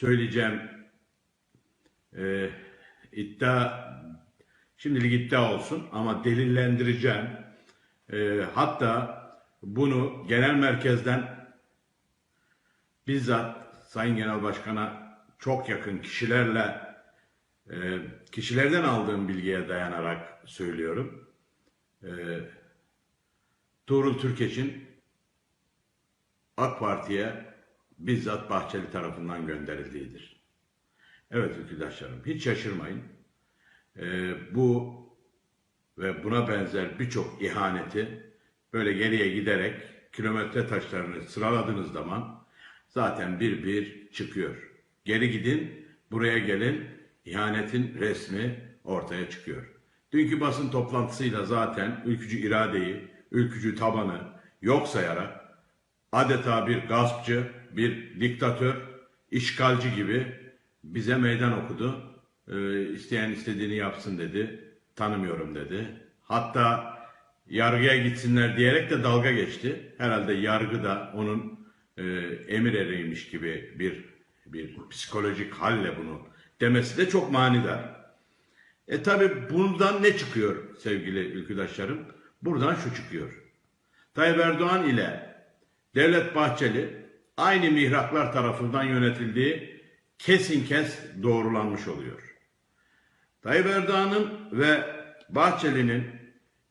söyleyeceğim e, iddia şimdilik iddia olsun ama delillendireceğim. E, hatta bunu genel merkezden bizzat Sayın Genel Başkan'a çok yakın kişilerle e, kişilerden aldığım bilgiye dayanarak söylüyorum. E, Tuğrul Türkeş'in AK Parti'ye bizzat Bahçeli tarafından gönderildiğidir. Evet arkadaşlarım hiç şaşırmayın. Ee, bu ve buna benzer birçok ihaneti böyle geriye giderek kilometre taşlarını sıraladığınız zaman zaten bir bir çıkıyor. Geri gidin, buraya gelin, ihanetin resmi ortaya çıkıyor. Dünkü basın toplantısıyla zaten ülkücü iradeyi, ülkücü tabanı yok sayarak adeta bir gaspçı, bir diktatör, işgalci gibi bize meydan okudu. Ee, isteyen istediğini yapsın dedi. Tanımıyorum dedi. Hatta yargıya gitsinler diyerek de dalga geçti. Herhalde yargı da onun e, emir eriymiş gibi bir bir psikolojik halle bunu demesi de çok manidar. E tabi bundan ne çıkıyor sevgili ülküdaşlarım? Buradan şu çıkıyor. Tayyip Erdoğan ile Devlet Bahçeli aynı mihraklar tarafından yönetildiği kesin kes doğrulanmış oluyor. Tayyip Erdoğan'ın ve Bahçeli'nin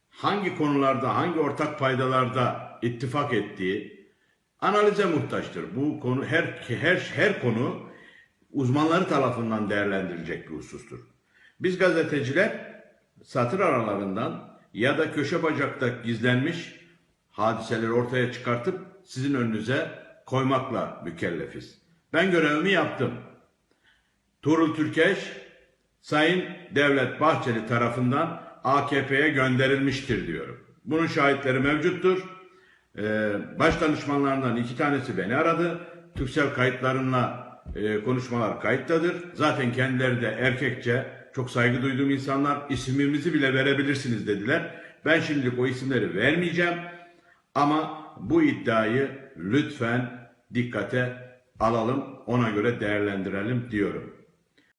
hangi konularda, hangi ortak paydalarda ittifak ettiği analize muhtaçtır. Bu konu her her her konu uzmanları tarafından değerlendirilecek bir husustur. Biz gazeteciler satır aralarından ya da köşe bacakta gizlenmiş hadiseleri ortaya çıkartıp sizin önünüze koymakla mükellefiz. Ben görevimi yaptım. Tuğrul Türkeş, Sayın Devlet Bahçeli tarafından AKP'ye gönderilmiştir diyorum. Bunun şahitleri mevcuttur. Ee, baş danışmanlarından iki tanesi beni aradı. Türksel kayıtlarınla e, konuşmalar kayıttadır. Zaten kendileri de erkekçe çok saygı duyduğum insanlar ismimizi bile verebilirsiniz dediler. Ben şimdilik o isimleri vermeyeceğim. Ama bu iddiayı lütfen dikkate alalım, ona göre değerlendirelim diyorum.